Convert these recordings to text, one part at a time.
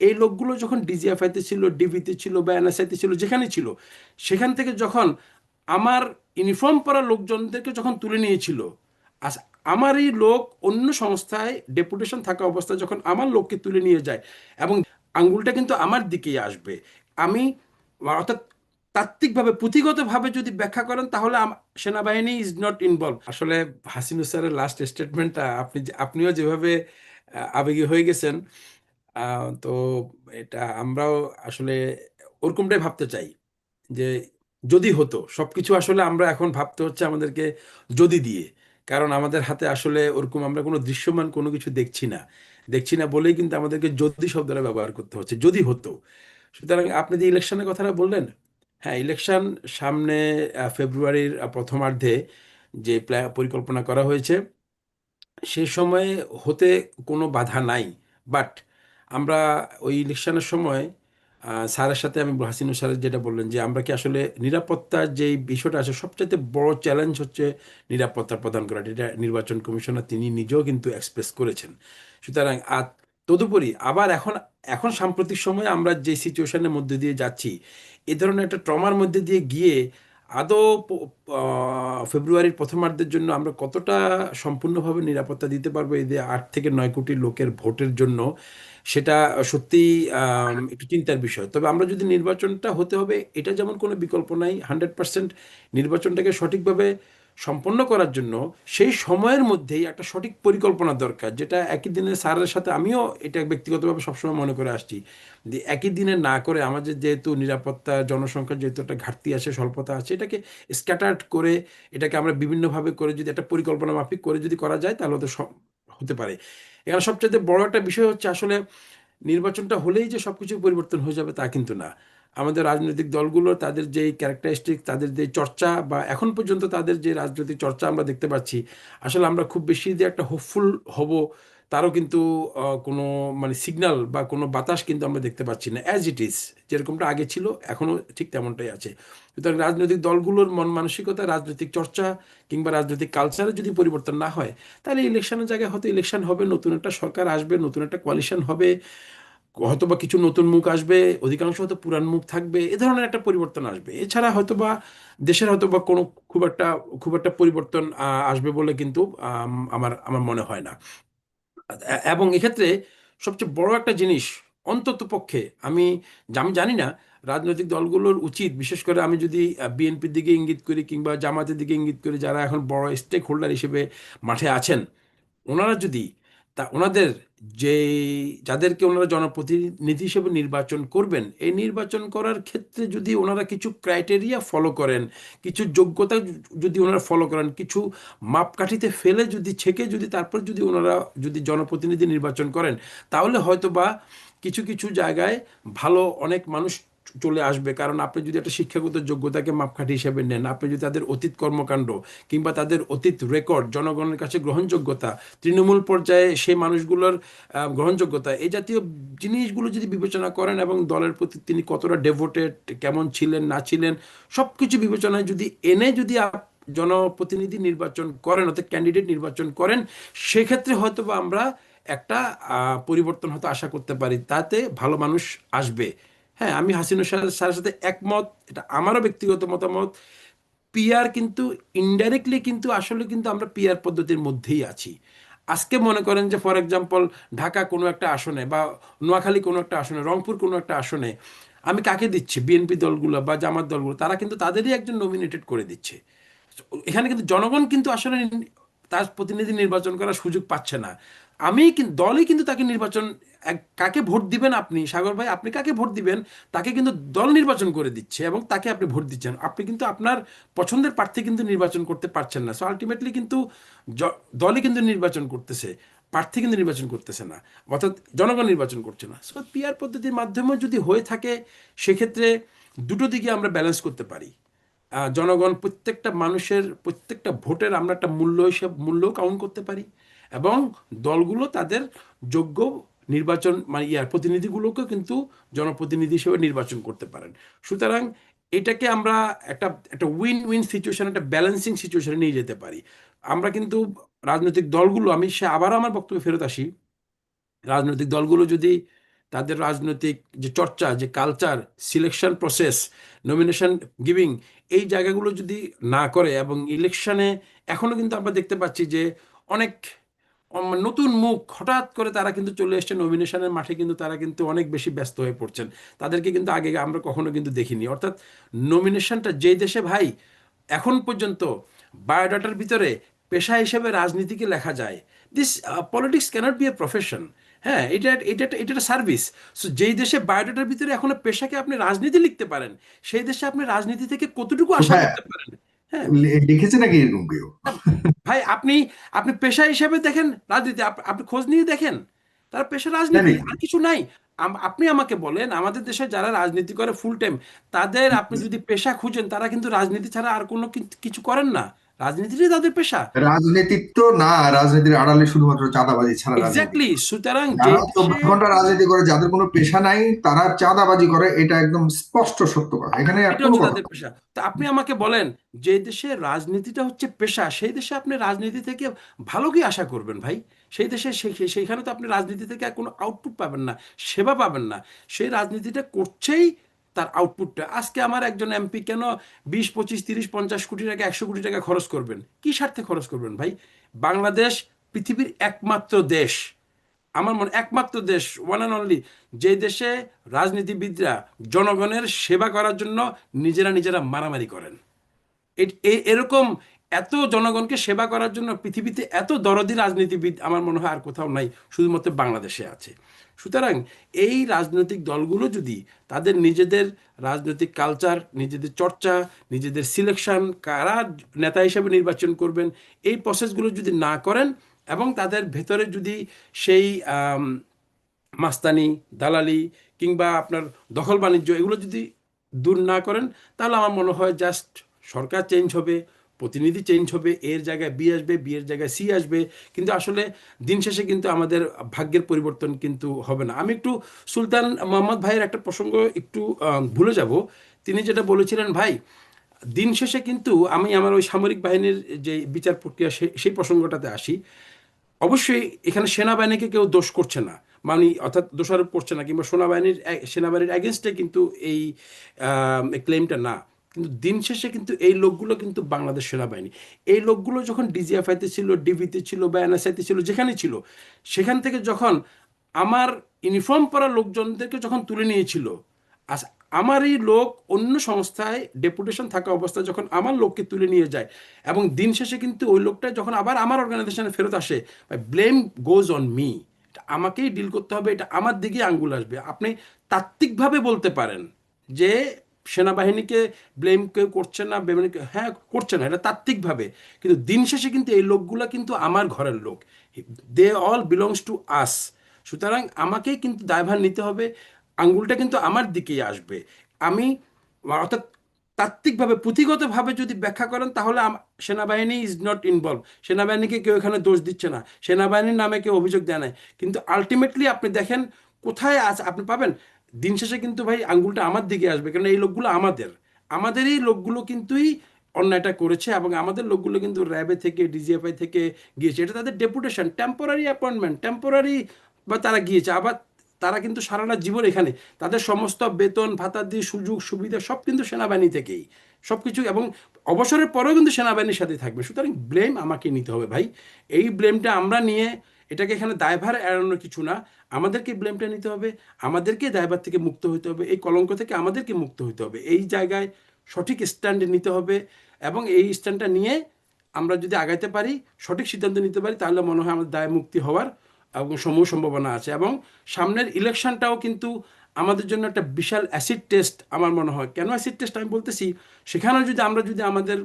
এই লোকগুলো যখন ডিজিএফআইতে ছিল ডিভিতে ছিল বা এনএসআইতে ছিল, যেখানে ছিল, সেখান থেকে যখন আমার ইউনিফর্ম পরা লোকজনদেরকে যখন তুলে নিয়েছিল, আস- এই লোক অন্য সংস্থায় ডেপুটেশন থাকা অবস্থায় যখন আমার লোককে তুলে নিয়ে যায় এবং আঙ্গুলটা কিন্তু আমার দিকেই আসবে, আমি অর্থাৎ তাত্ত্বিকভাবে, পুঁথিগতভাবে যদি ব্যাখ্যা করেন, তাহলে সেনাবাহিনী ইজ নট ইনভলভ আসলে হাসিনুর স্যারের লাস্ট স্টেটমেন্টটা আপনি আপনিও যেভাবে আবেগী হয়ে গেছেন তো এটা আমরাও আসলে ওরকমটাই ভাবতে চাই যে যদি হতো, সবকিছু আসলে আমরা এখন ভাবতে হচ্ছে আমাদেরকে যদি দিয়ে। কারণ আমাদের হাতে আসলে ওরকম আমরা কোনো দৃশ্যমান কোনো কিছু দেখছি না। দেখছি না বলেই কিন্তু আমাদেরকে যদি শব্দটা ব্যবহার করতে হচ্ছে, যদি হতো। সুতরাং আপনি যে ইলেকশনের কথাটা বললেন হ্যাঁ ইলেকশন সামনে ফেব্রুয়ারির প্রথমার্ধে যে প্ল্যা- পরিকল্পনা করা হয়েছে, সে সময়ে হতে কোনো বাধা নাই। বাট আমরা ওই ইলেকশনের সময় স্যারের সাথে আমি হাসিনুর স্যারের যেটা বললেন যে, আমরা কি আসলে নিরাপত্তার যে বিষয়টা আছে, সবচাইতে বড় চ্যালেঞ্জ হচ্ছে নিরাপত্তা প্রদান করা। এটা নির্বাচন কমিশনার তিনি নিজেও কিন্তু এক্সপ্রেস করেছেন। সুতরাং আর তদুপরি আবার এখন এখন সাম্প্রতিক সময়ে আমরা যে সিচুয়েশনের মধ্যে দিয়ে যাচ্ছি, এ ধরনের একটা ট্রমার মধ্যে দিয়ে গিয়ে আদৌ ফেব্রুয়ারির প্রথমার্ধের জন্য আমরা কতটা সম্পূর্ণভাবে নিরাপত্তা দিতে পারব এই যে আট থেকে নয় কোটি লোকের ভোটের জন্য? সেটা সত্যি একটু চিন্তার বিষয়। তবে আমরা যদি নির্বাচনটা হতে হবে, এটা যেমন কোনো বিকল্প নাই, হান্ড্রেড পার্সেন্ট নির্বাচনটাকে সঠিকভাবে সম্পন্ন করার জন্য সেই সময়ের মধ্যেই একটা সঠিক পরিকল্পনা দরকার, যেটা একই দিনে স্যারের সাথে আমিও এটা ব্যক্তিগতভাবে সবসময় মনে করে আসছি। যে একই দিনে না করে আমাদের যেহেতু নিরাপত্তা জনসংখ্যার যেহেতু একটা ঘাটতি আছে, স্বল্পতা আছে, এটাকে স্ক্যাটার্ড করে, এটাকে আমরা বিভিন্নভাবে করে যদি একটা পরিকল্পনা মাফিক করে যদি করা যায়, তাহলে তো হতে পারে। এখানে সবচেয়ে বড় একটা বিষয় হচ্ছে আসলে নির্বাচনটা হলেই যে সবকিছু পরিবর্তন হয়ে যাবে তা কিন্তু না। আমাদের রাজনৈতিক দলগুলো তাদের যে ক্যারেক্টারিস্টিক তাদের যে চর্চা বা এখন পর্যন্ত তাদের যে রাজনৈতিক চর্চা আমরা দেখতে পাচ্ছি, আসলে আমরা খুব বেশি যে একটা হোপফুল হব তারও কিন্তু কোনো মানে সিগন্যাল বা কোনো বাতাস কিন্তু আমরা দেখতে পাচ্ছি না। অ্যাজ ইট ইজ যেরকমটা আগে ছিল, এখনও ঠিক তেমনটাই আছে। সুতরাং রাজনৈতিক দলগুলোর মন মানসিকতা, রাজনৈতিক চর্চা কিংবা রাজনৈতিক কালচারে যদি পরিবর্তন না হয়, তাহলে ইলেকশনের জায়গায় হয়তো ইলেকশন হবে, নতুন একটা সরকার আসবে, নতুন একটা কোয়ালিশন হবে হয়তো বা কিছু নতুন মুখ আসবে, অধিকাংশ হয়তো পুরান মুখ থাকবে, এ ধরনের একটা পরিবর্তন আসবে। এছাড়া হয়তো বা দেশের হয়তো বা কোনো খুব একটা খুব একটা পরিবর্তন আসবে বলে কিন্তু আমার আমার মনে হয় না। এবং এক্ষেত্রে সবচেয়ে বড় একটা জিনিস অন্তত পক্ষে আমি আমি জানি না, রাজনৈতিক দলগুলোর উচিত, বিশেষ করে আমি যদি বিএনপির দিকে ইঙ্গিত করি কিংবা জামাতের দিকে ইঙ্গিত করি, যারা এখন বড় স্টেক হোল্ডার হিসেবে মাঠে আছেন, ওনারা যদি তা ওনাদের যে যাদেরকে ওনারা জনপ্রতিনিধি হিসেবে নির্বাচন করবেন, এই নির্বাচন করার ক্ষেত্রে যদি ওনারা কিছু ক্রাইটেরিয়া ফলো করেন, কিছু যোগ্যতা যদি ওনারা ফলো করেন, কিছু মাপকাঠিতে ফেলে যদি, ছেকে যদি, তারপর যদি ওনারা যদি জনপ্রতিনিধি নির্বাচন করেন, তাহলে হয়তো বা কিছু কিছু জায়গায় ভালো অনেক মানুষ চলে আসবে। কারণ আপনি যদি একটা শিক্ষাগত যোগ্যতাকে মাপকাঠি হিসেবে নেন, আপনি যদি তাদের অতীত কর্মকাণ্ড কিংবা তাদের অতীত রেকর্ড জনগণের কাছে গ্রহণযোগ্যতা, তৃণমূল পর্যায়ে সেই মানুষগুলোর গ্রহণযোগ্যতা, এই জাতীয় জিনিসগুলো যদি বিবেচনা করেন এবং দলের প্রতি তিনি কতটা ডেভোটেড কেমন ছিলেন, না ছিলেন সব কিছু বিবেচনায় যদি এনে যদি জনপ্রতিনিধি নির্বাচন করেন, অর্থাৎ ক্যান্ডিডেট নির্বাচন করেন, সেক্ষেত্রে হয়তো আমরা একটা পরিবর্তন হয়তো আশা করতে পারি। তাতে ভালো মানুষ আসবে। হ্যাঁ আমি হাসিনা স্যারের সাথে একমত। এটা আমারও ব্যক্তিগত মতামত। পিআর কিন্তু ইনডাইরেক্টলি কিন্তু আসলে কিন্তু আমরা পিআর পদ্ধতির মধ্যেই আছি। আজকে মনে করেন যে ফর এক্সাম্পল ঢাকা কোনো একটা আসনে বা নোয়াখালী কোনো একটা আসনে, রংপুর কোনো একটা আসনে আমি কাকে দিচ্ছি? বিএনপি দলগুলো বা জামাত দলগুলো, তারা কিন্তু তাদেরই একজন নমিনেটেড করে দিচ্ছে। এখানে কিন্তু জনগণ কিন্তু আসলে তার প্রতিনিধি নির্বাচন করার সুযোগ পাচ্ছে না। আমি দলই কিন্তু তাকে নির্বাচন কাকে ভোট দিবেন আপনি? সাগর ভাই, আপনি কাকে ভোট দিবেন? তাকে কিন্তু দল নির্বাচন করে দিচ্ছে এবং তাকে আপনি ভোট দিচ্ছেন। আপনি কিন্তু আপনার পছন্দের প্রার্থী কিন্তু নির্বাচন করতে পারছেন না। সো আলটিমেটলি কিন্তু দলই কিন্তু নির্বাচন করতেছে, প্রার্থী কিন্তু নির্বাচন করতেছে না, অর্থাৎ জনগণ নির্বাচন করছে না। সো পিআর পদ্ধতির মাধ্যমে যদি হয়ে থাকে, সেক্ষেত্রে দুটো দিকে আমরা ব্যালেন্স করতে পারি। জনগণ প্রত্যেকটা মানুষের, প্রত্যেকটা ভোটের আমরা একটা মূল্য হিসেবে মূল্য কাউন্ট করতে পারি এবং দলগুলো তাদের যোগ্য নির্বাচন মানে ইয়ার প্রতিনিধিগুলোকে কিন্তু জনপ্রতিনিধি হিসেবে নির্বাচন করতে পারেন। সুতরাং এটাকে আমরা একটা একটা উইন উইন সিচুয়েশন একটা ব্যালেন্সিং সিচুয়েশনে নিয়ে যেতে পারি। আমরা কিন্তু রাজনৈতিক দলগুলো, আমি সে আবার আমার বক্তব্যে ফেরত আসি। রাজনৈতিক দলগুলো যদি তাদের রাজনৈতিক যে চর্চা, যে culture selection process nomination giving এই জায়গাগুলো যদি না করে এবং ইলেকশনে এখনও কিন্তু আমরা দেখতে পাচ্ছি যে অনেক নতুন মুখ হঠাৎ করে তারা কিন্তু চলে এসছে নমিনেশনের মাঠে কিন্তু তারা কিন্তু অনেক বেশি ব্যস্ত হয়ে পড়ছেন। তাদেরকে কিন্তু আগে আমরা কখনো কিন্তু দেখিনি। অর্থাৎ নমিনেশনটা যে দেশে ভাই এখন পর্যন্ত বায়োডাটার ভিতরে পেশা হিসেবে রাজনীতিকে লেখা যায়। This politics cannot be a profession হ্যাঁ এটা এটা এটা সার্ভিস সো যেই দেশে বায়োডাটার ভিতরে এখনও পেশাকে আপনি রাজনীতি লিখতে পারেন সেই দেশে আপনি রাজনীতি থেকে কতটুকু আশা হ্যাঁ। করতে পারেন? হ্যাঁ লিখেছে নাকি এরকম কেউ ভাই আপনি আপনি পেশা হিসেবে দেখেন রাজনীতি আপ- আপনি খোঁজ নিয়ে দেখেন। তার পেশা রাজনীতি আর কিছু নাই। আপনি আমাকে বলেন আমাদের দেশে যারা রাজনীতি করে ফুল টাইম তাদের আপনি যদি পেশা খুঁজেন তারা কিন্তু রাজনীতি ছাড়া আর কোনো কিছু করেন না। রাজনীতিটাই তাদের পেশা। রাজনীতির তো না রাজনীতির আড়ালে শুধুমাত্র চাঁদাবাজি ছাড়া এক্স্যাক্টলি সুতরাং চব্বিশ ঘণ্টা রাজনীতি করে যাদের কোনো পেশা নাই তারা চাঁদাবাজি করে এটা একদম স্পষ্ট সত্য কথা। এখানে তাদের পেশা। তা আপনি আমাকে বলেন যে দেশে রাজনীতিটা হচ্ছে পেশা সেই দেশে আপনি রাজনীতি থেকে ভালো কি আশা করবেন ভাই? সেই দেশে সেইখানে তো আপনি রাজনীতি থেকে কোনো আউটপুট পাবেন না সেবা পাবেন না। সেই রাজনীতিটা করছেই তার আউটপুটটা আজকে আমার একজন এমপি কেন বিশ, পঁচিশ, তিরিশ, পঞ্চাশ কোটি টাকা, একশো কোটি টাকা খরচ করবেন? কি স্বার্থে খরচ করবেন ভাই? বাংলাদেশ পৃথিবীর একমাত্র দেশ। আমার মনে একমাত্র দেশ ওয়ান অ্যান্ড অনলি যে দেশে রাজনীতিবিদরা জনগণের সেবা করার জন্য নিজেরা নিজেরা মারামারি করেন। এরকম এত জনগণকে সেবা করার জন্য পৃথিবীতে এত দরদি রাজনীতিবিদ আমার মনে হয় আর কোথাও নাই, শুধুমাত্র বাংলাদেশে আছে। সুতরাং এই রাজনৈতিক দলগুলো যদি তাদের নিজেদের রাজনৈতিক কালচার নিজেদের চর্চা, নিজেদের সিলেকশন কারা নেতা হিসেবে নির্বাচন করবেন, এই প্রসেসগুলো যদি না করেন এবং তাদের ভেতরে যদি সেই মাস্তানি, দালালি কিংবা আপনার দখল বাণিজ্য এগুলো যদি দূর না করেন, তাহলে আমার মনে হয় জাস্ট সরকার চেঞ্জ হবে। প্রতিনিধি চেঞ্জ হবে, এর জায়গায় বি আসবে বিয়ের জায়গায় সি আসবে। কিন্তু আসলে দিন শেষে কিন্তু আমাদের ভাগ্যের পরিবর্তন কিন্তু হবে না। আমি একটু সুলতান মোহাম্মদ ভাইয়ের একটা প্রসঙ্গ একটু ভুলে যাব। তিনি যেটা বলেছিলেন, ভাই, দিন শেষে কিন্তু আমি আমার ওই সামরিক বাহিনীর যে বিচার প্রক্রিয়া সেই প্রসঙ্গটাতে আসি। অবশ্যই এখানে সেনাবাহিনীকে কেউ দোষ করছে না। মানে অর্থাৎ দোষারোপ করছে না, কিংবা সেনাবাহিনীর সেনাবাহিনীর অ্যাগেনস্টে কিন্তু এই ক্লেমটা না। কিন্তু দিন শেষে কিন্তু এই লোকগুলো কিন্তু বাংলাদেশ সেনাবাহিনী। এই লোকগুলো যখন ডিজিএফআইতে ছিল ডিভিতে ছিল বা এনএসআইতে ছিল যেখানে ছিল, সেখান থেকে যখন আমার ইউনিফর্ম পরা লোকজনদেরকে যখন তুলে নিয়েছিল আমারই লোক অন্য সংস্থায় ডেপুটেশন থাকা অবস্থায় যখন আমার লোককে তুলে নিয়ে যায় এবং দিন শেষে কিন্তু ওই লোকটা যখন আবার আমার অর্গানাইজেশনে ফেরত আসে ব্লেম গোজ অন মি আমাকেই ডিল করতে হবে, এটা আমার দিকে আঙ্গুল আসবে। আপনি তাত্ত্বিকভাবে বলতে পারেন যে সেনাবাহিনীকে ব্লেম কেউ করছে না হ্যাঁ করছে না, এটা তাত্ত্বিকভাবে। কিন্তু দিন শেষে কিন্তু এই লোকগুলো কিন্তু আমার ঘরের লোক। They all belongs to us সুতরাং আমাকেই কিন্তু দায়ভার নিতে হবে, আঙ্গুলটা কিন্তু আমার দিকেই আসবে। আমি, অর্থাৎ তাত্ত্বিকভাবে, পুঁথিগতভাবে যদি ব্যাখ্যা করেন, তাহলে সেনাবাহিনী ইজ নট ইনভলভ সেনাবাহিনীকে কেউ এখানে দোষ দিচ্ছে না। সেনাবাহিনীর নামে কেউ অভিযোগ দেয় নাই কিন্তু আলটিমেটলি আপনি দেখেন, কোথায় আছে, আপনি পাবেন? দিন শেষে কিন্তু ভাই আঙ্গুলটা আমার দিকে আসবে কারণ এই লোকগুলো আমাদের। আমাদেরই লোকগুলো কিন্তুই অন্যায়টা করেছে এবং আমাদের লোকগুলো কিন্তু র্যাবে থেকে, ডিজিএফআই থেকে গিয়েছে। এটা তাদের ডেপুটেশন টেম্পোরারি অ্যাপয়েন্টমেন্ট টেম্পোরারি বা তারা গিয়েছে, আবার তারা কিন্তু সারাটা জীবন এখানে। তাদের সমস্ত বেতন, ভাতা দিয়ে সুযোগ, সুবিধা সব কিন্তু সেনাবাহিনী থেকেই। সব কিছু এবং অবসরের পরেও কিন্তু সেনাবাহিনীর সাথে থাকবে। সুতরাং ব্লেম আমাকে নিতে হবে ভাই। এই ব্লেমটা আমরা নিয়ে এটাকে এখানে দায়ভার এড়ানোর কিছু না। আমাদেরকে ব্লেমটা নিতে হবে, আমাদেরকে দায়ভার থেকে মুক্ত হতে হবে, এই কলঙ্ক থেকে আমাদেরকে মুক্ত হতে হবে। এই জায়গায় সঠিক স্ট্যান্ড নিতে হবে এবং এই স্ট্যান্ডটা নিয়ে আমরা যদি আগাইতে পারি, সঠিক সিদ্ধান্ত নিতে পারি, তাহলে মনে হয় আমাদের দায় মুক্তি হওয়ার এবং সমূহ সম্ভাবনা আছে এবং সামনের ইলেকশনটাও কিন্তু আমাদের জন্য একটা বিশাল অ্যাসিড টেস্ট আমার মনে হয়। কেন অ্যাসিড টেস্ট আমি বলতেছি? সেখানেও যদি আমরা যদি আমাদের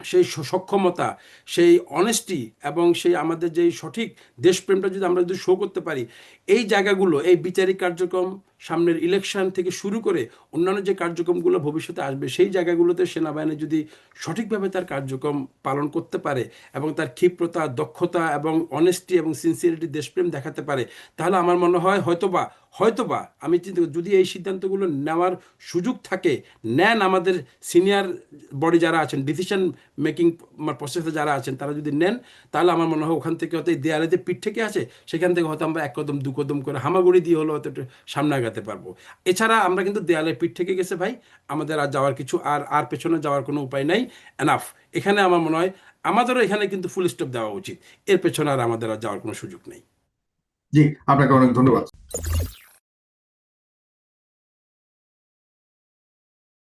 সেই সক্ষমতা, সেই অনেস্টি এবং সেই আমাদের যেই সঠিক দেশপ্রেমটা যদি আমরা যদি শো করতে পারি, এই জায়গাগুলো, এই বিচারিক কার্যক্রম সামনের ইলেকশন থেকে শুরু করে অন্যান্য যে কার্যক্রমগুলো ভবিষ্যতে আসবে, সেই জায়গাগুলোতে সেনাবাহিনী যদি সঠিকভাবে তার কার্যক্রম পালন করতে পারে এবং তার ক্ষিপ্রতা, দক্ষতা এবং অনেস্টি এবং সিনসিয়ারিটি দেশপ্রেম দেখাতে পারে, তাহলে আমার মনে হয় হয়তোবা হয়তোবা আমি যদি এই সিদ্ধান্তগুলো নেওয়ার সুযোগ থাকে, নেন আমাদের সিনিয়র বডি যারা আছেন ডিসিশন মেকিং প্রসেসে যারা আছেন, তারা যদি নেন, তাহলে আমার মনে হয় ওখান থেকে হয়তো এই দেয়ালে যে পিঠ থেকে আছে সেখান থেকে হয়তো আমরা এক কদম, দু কদম করে হামাগুড়ি দিয়ে হলেও হয়তো একটু সামনে আগাতে পারব। এছাড়া আমরা কিন্তু দেয়ালে পিঠ থেকে গেছে ভাই, আমাদের আর যাওয়ার কিছু আর আর পেছনে যাওয়ার কোনো উপায় নাই এনাফ এখানে আমার মনে হয় আমাদেরও এখানে কিন্তু ফুল স্টপ দেওয়া উচিত। এর পেছনে আর আমাদের আর যাওয়ার কোনো সুযোগ নেই। জি, আপনাকে অনেক ধন্যবাদ।